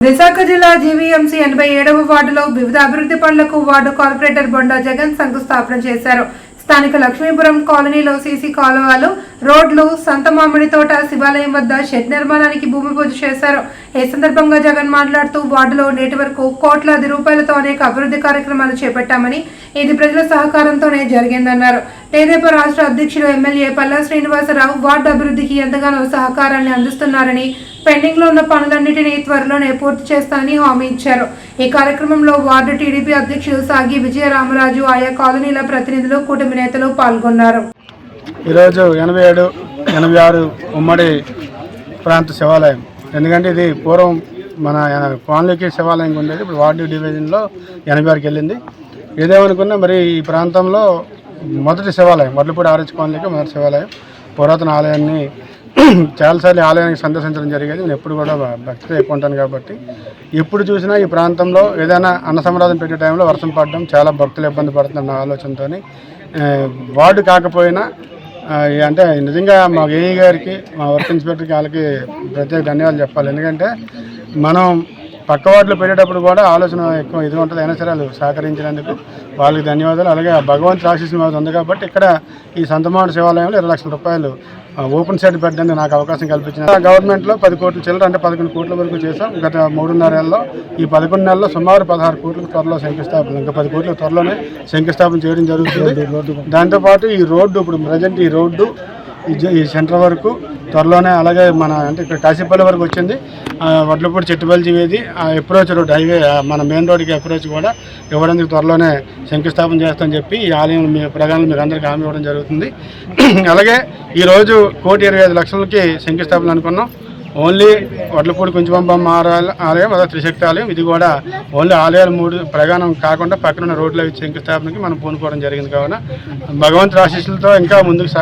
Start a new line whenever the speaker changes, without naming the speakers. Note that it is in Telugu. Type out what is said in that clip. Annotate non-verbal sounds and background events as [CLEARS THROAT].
విశాఖ జిల్లా జీవీఎంసీ ఎనభై ఏడవ వార్డులో వివిధ అభివృద్ధి పనులకు వార్డు కార్పొరేటర్ బొండా జగన్ శంకుస్థాపన చేశారు. స్థానిక లక్ష్మీపురం కాలనీలో సీసీ కాలువలు రోడ్లు సంత మామిడి తోట శివాలయం వద్ద షెడ్ నిర్మాణానికి భూమి పూజ చేశారు. ఈ సందర్భంగా జగన్ మాట్లాడుతూ వార్డులో నేటి వరకు కోట్లాది రూపాయలతో అనేక అభివృద్ధి కార్యక్రమాలు చేపట్టామని ఇది ప్రజల సహకారంతోనే జరిగిందన్నారు. తెదేపా రాష్ట్ర అధ్యక్షులు ఎమ్మెల్యే పల్లా శ్రీనివాసరావు వార్డు అభివృద్ధికి ఎంతగానో సహకారాన్ని అందిస్తున్నారని పెండింగ్లో ఉన్న పనులన్నిటినీ త్వరలోనే పూర్తి చేస్తానని హామీ ఇచ్చారు. ఈ కార్యక్రమంలో వార్డు టీడీపీ అధ్యక్షులు సాగి విజయరామరాజు ఆయా కాలనీల ప్రతినిధులు కూటమి నేతలు పాల్గొన్నారు.
ఈరోజు ఎనభై ఏడు ఎనభై ఆరు ఉమ్మడి ప్రాంత శివాలయం. ఎందుకంటే ఇది పూర్వం మన కాలనీకి శివాలయం ఉండేది ఇప్పుడు వార్డు డివిజన్లో ఎనభై ఆరుకి వెళ్ళింది. ఏదేమనుకున్నా మరి ఈ ప్రాంతంలో మొదటి శివాలయం వడ్లపూడి ఆర్ఎస్ కాలనీకి మొదటి శివాలయం పురాతన ఆలయాన్ని చాలాసార్లు ఆలయానికి సందర్శించడం జరిగేది. నేను ఎప్పుడు కూడా భక్తితో ఎక్కువ ఉంటాను కాబట్టి. ఎప్పుడు చూసినా ఈ ప్రాంతంలో ఏదైనా అన్నసమరాధం పెట్టే టైంలో వర్షం పడడం చాలా భక్తులు ఇబ్బంది పడుతున్న నా ఆలోచనతో వార్డు కాకపోయినా అంటే నిజంగా మా ఏఈ గారికి మా వర్క్ ఇన్స్పెక్టర్కి వాళ్ళకి ప్రత్యేక ధన్యవాదాలు చెప్పాలి. ఎందుకంటే మనం పక్క వార్డులో పెట్టేటప్పుడు కూడా ఆలోచన ఎక్కువ ఇది ఉంటుంది. అయినా సరే వాళ్ళు సహకరించినందుకు వాళ్ళకి ధన్యవాదాలు. అలాగే ఆశీస్సు మీద ఉంది కాబట్టి ఇక్కడ ఈ సంతమాడు శివాలయంలో ఇరవై లక్షల రూపాయలు ఓపెన్ సైడ్ పెట్టడానికి నాకు అవకాశం కల్పించిన గవర్నమెంట్లో పది కోట్ల చిల్లర అంటే పదకొండు కోట్ల వరకు చేసాం గత మూడున్నర నెలల్లో ఈ పదకొండు నెలల్లో సుమారు పదహారు కోట్లకు త్వరలో శంకుస్థాపన ఇంకా పది కోట్ల త్వరలోనే శంకుస్థాపన చేయడం జరుగుతుంది. దాంతోపాటు ఈ రోడ్డు ఇప్పుడు ప్రజెంట్ ఈ రోడ్డు ఈ సెంటర్ వరకు త్వరలోనే అలాగే మన అంటే ఇక్కడ కాశీపల్లి వరకు వచ్చింది. వడ్లపూడి చెట్టుపల్లి వేది అప్రోచ్ రోడ్ హైవే మన మెయిన్ రోడ్కి అప్రోచ్ కూడా ఇవ్వడానికి త్వరలోనే శంకుస్థాపన చేస్తామని చెప్పి ఈ ఆలయం మీ ప్రజలు మీకు అందరికీ హామీ ఇవ్వడం జరుగుతుంది. [CLEARS THROAT] అలాగే ఈరోజు కోటి ఇరవై ఐదు లక్షలకి శంకుస్థాపన అనుకున్నాం. ఓన్లీ వడ్లపూడి కుంచుబంబమ్మ ఆలయం అదే త్రిశక్తి ఆలయం. ఇది కూడా ఓన్లీ ఆలయాలు మూడు ప్రగానం కాకుండా పక్కన ఉన్న రోడ్ల శంకుస్థాపనకి మనం పూనుకోవడం జరిగింది కావున. భగవంతుడి ఆశీస్సులతో ఇంకా ముందుకు సాగ